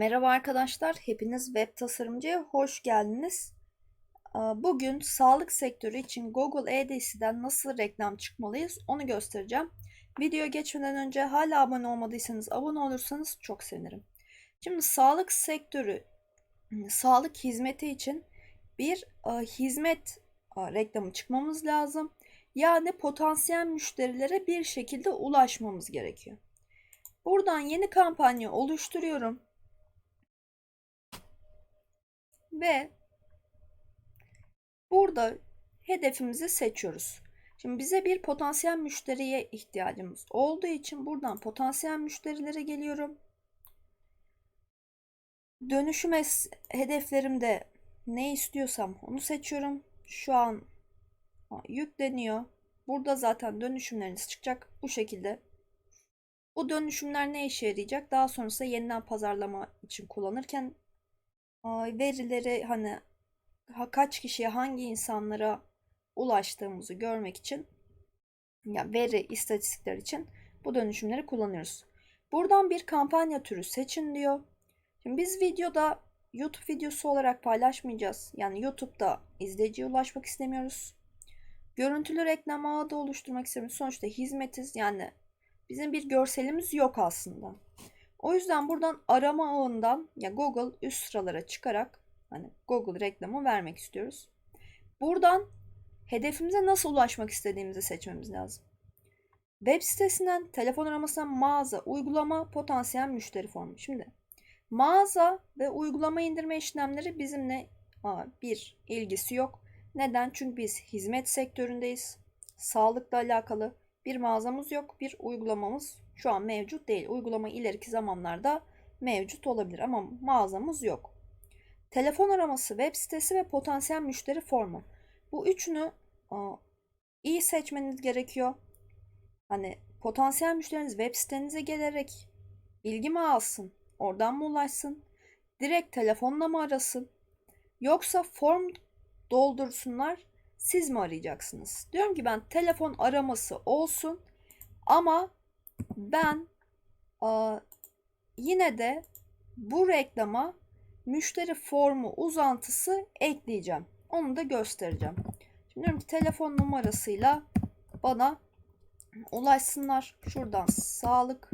Merhaba arkadaşlar, hepiniz web tasarımcıya hoş geldiniz. Bugün sağlık sektörü için Google ADS'den nasıl reklam çıkmalıyız onu göstereceğim. Videoya geçmeden önce hala abone olmadıysanız abone olursanız çok sevinirim. Şimdi sağlık sektörü, sağlık hizmeti için bir e, hizmet e, reklamı çıkmamız lazım. Yani potansiyel müşterilere bir şekilde ulaşmamız gerekiyor. Buradan yeni kampanya oluşturuyorum. Ve burada hedefimizi seçiyoruz. Şimdi bize bir potansiyel müşteriye ihtiyacımız olduğu için buradan potansiyel müşterilere geliyorum. Dönüşüm hedeflerimde ne istiyorsam onu seçiyorum. Şu an yükleniyor. Burada zaten dönüşümleriniz çıkacak bu şekilde. Bu dönüşümler ne işe yarayacak? Daha sonrasında yeniden pazarlama için kullanırken verileri hani kaç kişiye hangi insanlara ulaştığımızı görmek için ya veri istatistikler için bu dönüşümleri kullanıyoruz. Buradan bir kampanya türü seçin diyor. Şimdi biz videoda YouTube videosu olarak paylaşmayacağız. Yani YouTube'da izleyiciye ulaşmak istemiyoruz. Görüntülü reklam ağı da oluşturmak istemiyoruz. Sonuçta hizmetiz yani bizim bir görselimiz yok aslında. O yüzden buradan arama ağından ya Google üst sıralara çıkarak hani Google reklamı vermek istiyoruz. Buradan hedefimize nasıl ulaşmak istediğimizi seçmemiz lazım. Web sitesinden telefon aramasına mağaza, uygulama, potansiyel müşteri formu. Şimdi mağaza ve uygulama indirme işlemleri bizimle bir ilgisi yok. Neden? Çünkü biz hizmet sektöründeyiz. Sağlıkla alakalı bir mağazamız yok, bir uygulamamız şu an mevcut değil. Uygulama ileriki zamanlarda mevcut olabilir ama mağazamız yok. Telefon araması, web sitesi ve potansiyel müşteri formu. Bu üçünü iyi seçmeniz gerekiyor. Hani potansiyel müşteriniz web sitenize gelerek bilgi mi alsın, oradan mı ulaşsın, direkt telefonla mı arasın, yoksa form doldursunlar, siz mi arayacaksınız? Diyorum ki ben telefon araması olsun ama ben a, yine de bu reklama müşteri formu uzantısı ekleyeceğim. Onu da göstereceğim. Şimdi diyorum ki telefon numarasıyla bana ulaşsınlar. Şuradan sağlık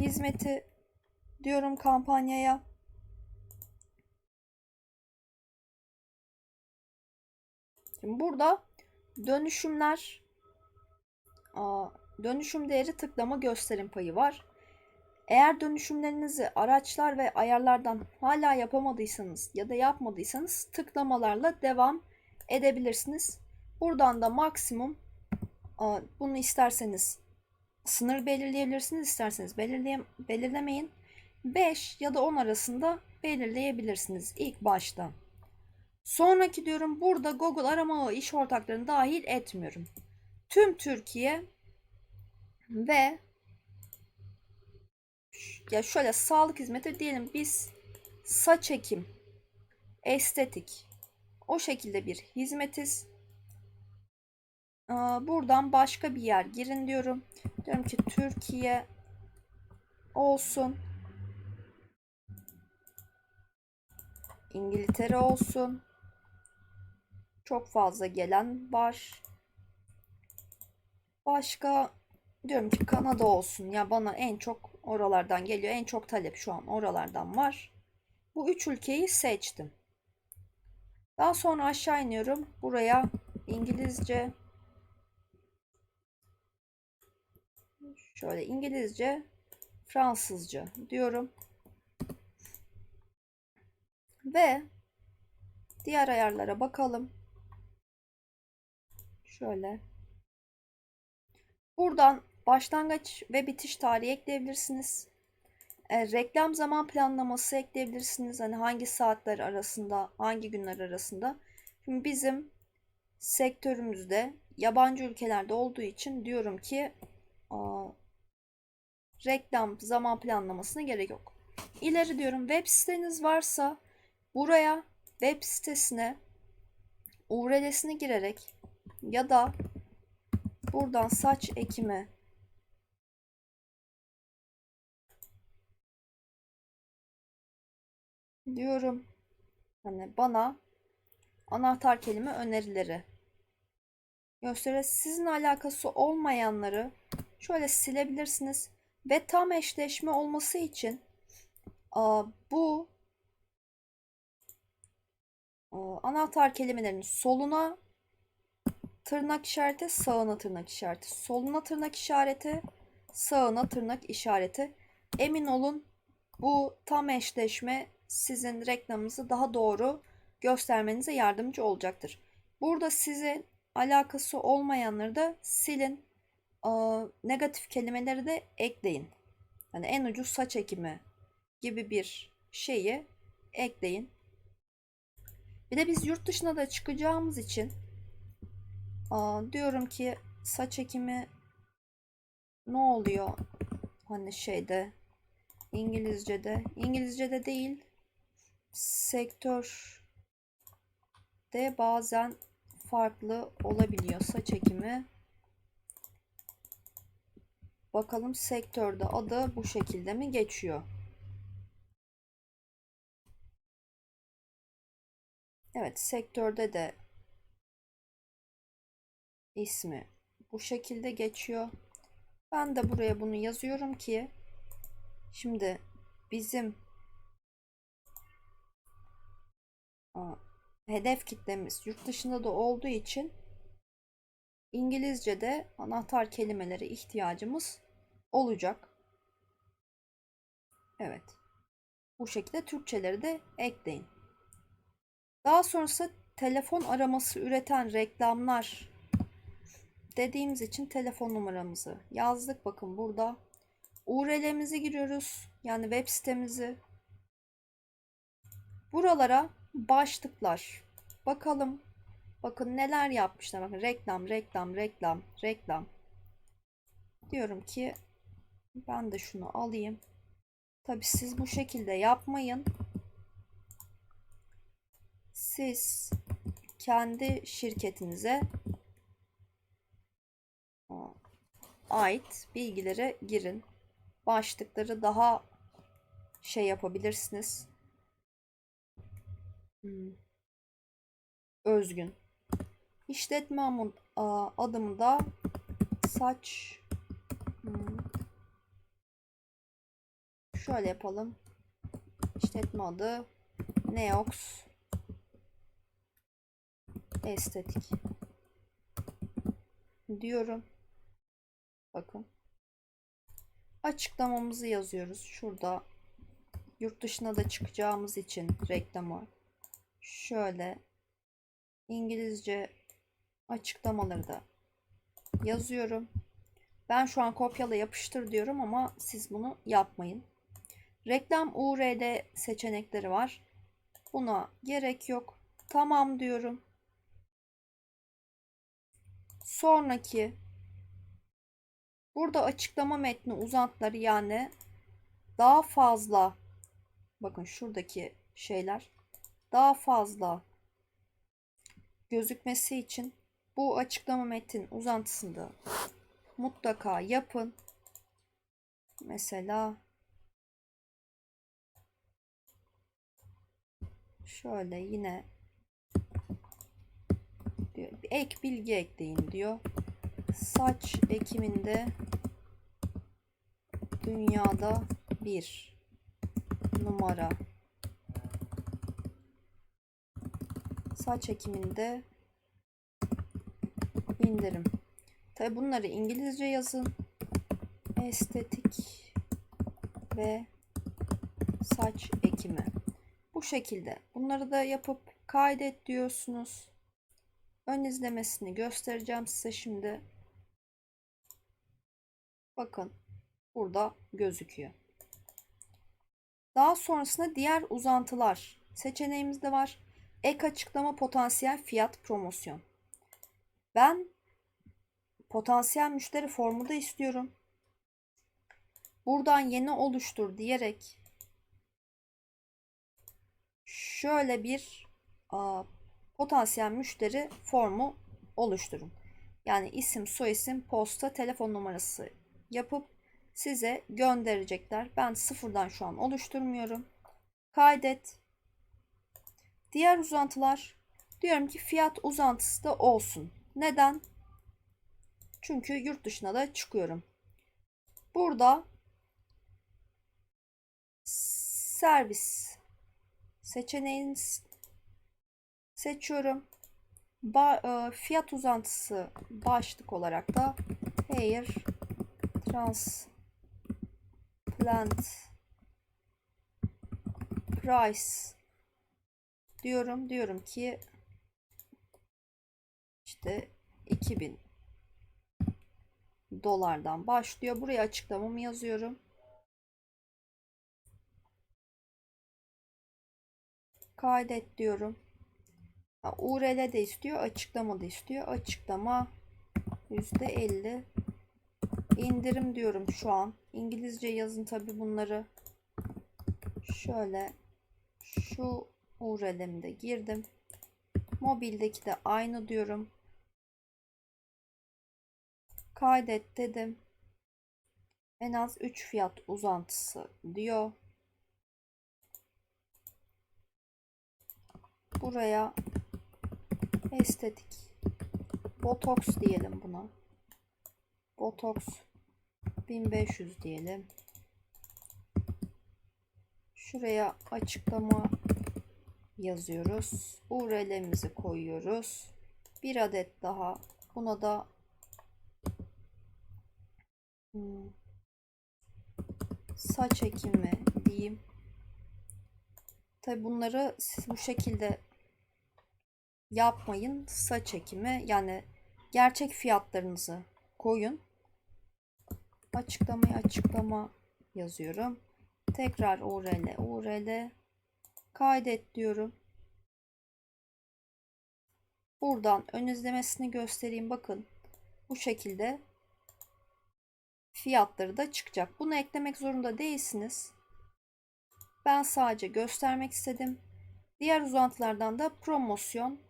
hizmeti diyorum kampanyaya. Şimdi burada dönüşümler dönüşüm değeri tıklama gösterim payı var. Eğer dönüşümlerinizi araçlar ve ayarlardan hala yapamadıysanız ya da yapmadıysanız tıklamalarla devam edebilirsiniz. Buradan da maksimum bunu isterseniz sınır belirleyebilirsiniz, isterseniz belirleye, belirlemeyin. 5 ya da 10 arasında belirleyebilirsiniz ilk başta. Sonraki diyorum burada Google arama iş ortaklarını dahil etmiyorum. Tüm Türkiye ve ya şöyle sağlık hizmeti diyelim biz saç ekim, estetik o şekilde bir hizmetiz. Buradan başka bir yer girin diyorum. Diyorum ki Türkiye olsun. İngiltere olsun. Çok fazla gelen var. Başka diyorum ki Kanada olsun. Ya bana en çok oralardan geliyor. En çok talep şu an oralardan var. Bu üç ülkeyi seçtim. Daha sonra aşağı iniyorum. Buraya İngilizce şöyle İngilizce Fransızca diyorum. Ve diğer ayarlara bakalım. Şöyle. Buradan başlangıç ve bitiş tarihi ekleyebilirsiniz. E, reklam zaman planlaması ekleyebilirsiniz. Hani hangi saatler arasında, hangi günler arasında. Şimdi bizim sektörümüzde yabancı ülkelerde olduğu için diyorum ki a, reklam zaman planlamasına gerek yok. İleri diyorum web siteniz varsa buraya web sitesine URL'sini girerek ya da buradan saç ekimi Diyorum hani bana anahtar kelime önerileri gösterir. Sizin alakası olmayanları şöyle silebilirsiniz ve tam eşleşme olması için bu anahtar kelimelerin soluna tırnak işareti, sağına tırnak işareti, soluna tırnak işareti, sağına tırnak işareti. Emin olun bu tam eşleşme sizin reklamınızı daha doğru göstermenize yardımcı olacaktır. Burada sizin alakası olmayanları da silin. Negatif kelimeleri de ekleyin. Hani en ucuz saç ekimi gibi bir şeyi ekleyin. Bir de biz yurt dışına da çıkacağımız için diyorum ki saç ekimi ne oluyor? Hani şeyde İngilizce'de İngilizce'de değil sektör de bazen farklı olabiliyor saç ekimi. Bakalım sektörde adı bu şekilde mi geçiyor? Evet, sektörde de ismi bu şekilde geçiyor. Ben de buraya bunu yazıyorum ki şimdi bizim hedef kitlemiz yurt dışında da olduğu için İngilizce'de anahtar kelimelere ihtiyacımız olacak. Evet. Bu şekilde Türkçeleri de ekleyin. Daha sonrası telefon araması üreten reklamlar dediğimiz için telefon numaramızı yazdık. Bakın burada URL'mizi giriyoruz. Yani web sitemizi. Buralara başlıklar. Bakalım. Bakın neler yapmışlar. Bakın reklam, reklam, reklam, reklam. Diyorum ki ben de şunu alayım. Tabi siz bu şekilde yapmayın. Siz kendi şirketinize ait bilgilere girin. Başlıkları daha şey yapabilirsiniz. Hmm. Özgün. İşletme adımda saç hmm. şöyle yapalım. İşletme adı Neox estetik diyorum. Bakın. Açıklamamızı yazıyoruz. Şurada yurt dışına da çıkacağımız için reklamı şöyle İngilizce açıklamaları da yazıyorum. Ben şu an kopyala yapıştır diyorum ama siz bunu yapmayın. Reklam URL seçenekleri var. Buna gerek yok. Tamam diyorum. Sonraki burada açıklama metni uzantıları yani daha fazla bakın şuradaki şeyler daha fazla gözükmesi için bu açıklama metin uzantısında mutlaka yapın. Mesela şöyle yine ek bilgi ekleyin diyor. Saç ekiminde dünyada bir numara saç ekiminde indirim. Tabi bunları İngilizce yazın. Estetik ve saç ekimi. Bu şekilde. Bunları da yapıp kaydet diyorsunuz. Ön izlemesini göstereceğim size şimdi. Bakın burada gözüküyor. Daha sonrasında diğer uzantılar seçeneğimiz de var. Ek açıklama potansiyel fiyat promosyon. Ben potansiyel müşteri formu da istiyorum. Buradan yeni oluştur diyerek şöyle bir a, potansiyel müşteri formu oluşturun. Yani isim, soyisim, posta, telefon numarası yapıp size gönderecekler. Ben sıfırdan şu an oluşturmuyorum. Kaydet Diğer uzantılar diyorum ki fiyat uzantısı da olsun. Neden? Çünkü yurt dışına da çıkıyorum. Burada servis seçeneğini seçiyorum. Ba e, fiyat uzantısı başlık olarak da Hair Transplant Price diyorum. Diyorum ki işte 2000 dolardan başlıyor. Buraya açıklamamı yazıyorum. Kaydet diyorum. URL de istiyor, açıklama da istiyor. Açıklama %50 indirim diyorum şu an. İngilizce yazın tabi bunları. Şöyle şu URL'imde girdim. Mobildeki de aynı diyorum. Kaydet dedim. En az 3 fiyat uzantısı diyor. Buraya estetik botoks diyelim buna. Botoks 1500 diyelim. Şuraya açıklama yazıyoruz. URL'imizi koyuyoruz. Bir adet daha. Buna da hmm, saç ekimi diyeyim. Tabi bunları siz bu şekilde yapmayın. Saç ekimi yani gerçek fiyatlarınızı koyun. Açıklamayı açıklama yazıyorum. Tekrar URL URL kaydet diyorum. Buradan ön izlemesini göstereyim. Bakın bu şekilde fiyatları da çıkacak. Bunu eklemek zorunda değilsiniz. Ben sadece göstermek istedim. Diğer uzantılardan da promosyon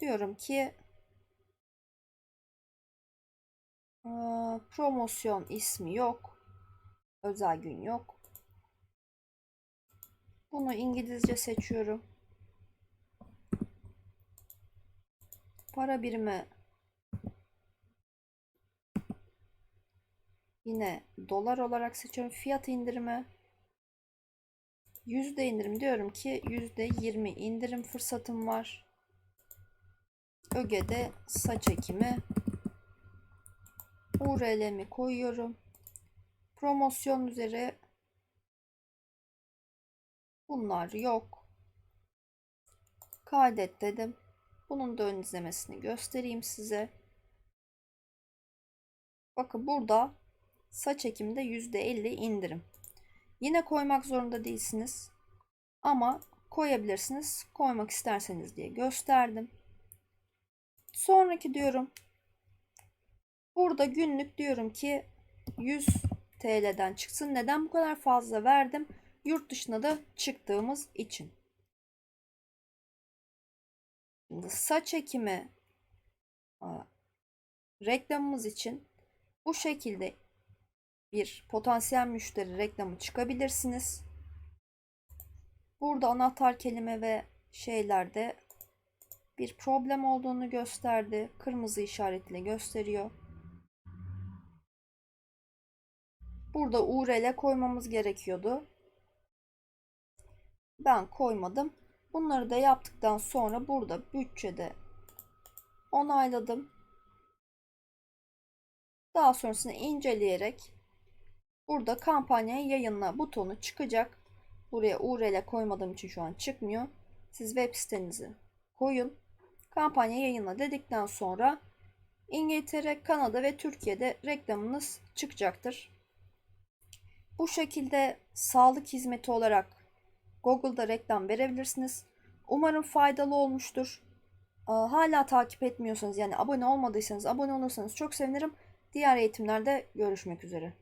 diyorum ki promosyon ismi yok. Özel gün yok. Bunu İngilizce seçiyorum. Para birimi yine dolar olarak seçiyorum. Fiyat indirimi yüzde indirim diyorum ki yüzde yirmi indirim fırsatım var. Öge'de saç ekimi URL'mi koyuyorum. Promosyon üzeri bunlar yok. Kaydet dedim. Bunun da ön izlemesini göstereyim size. Bakın burada saç ekimde %50 indirim. Yine koymak zorunda değilsiniz. Ama koyabilirsiniz. Koymak isterseniz diye gösterdim. Sonraki diyorum. Burada günlük diyorum ki 100 TL'den çıksın. Neden bu kadar fazla verdim? Yurt dışına da çıktığımız için. Şimdi saç ekimi reklamımız için bu şekilde bir potansiyel müşteri reklamı çıkabilirsiniz. Burada anahtar kelime ve şeylerde bir problem olduğunu gösterdi. Kırmızı işaretle gösteriyor. Burada URL koymamız gerekiyordu. Ben koymadım. Bunları da yaptıktan sonra burada bütçede onayladım. Daha sonrasında inceleyerek burada kampanya yayınla butonu çıkacak. Buraya URL koymadığım için şu an çıkmıyor. Siz web sitenizi koyun. Kampanya yayınla dedikten sonra İngiltere, Kanada ve Türkiye'de reklamınız çıkacaktır. Bu şekilde sağlık hizmeti olarak Google'da reklam verebilirsiniz. Umarım faydalı olmuştur. Hala takip etmiyorsanız yani abone olmadıysanız abone olursanız çok sevinirim. Diğer eğitimlerde görüşmek üzere.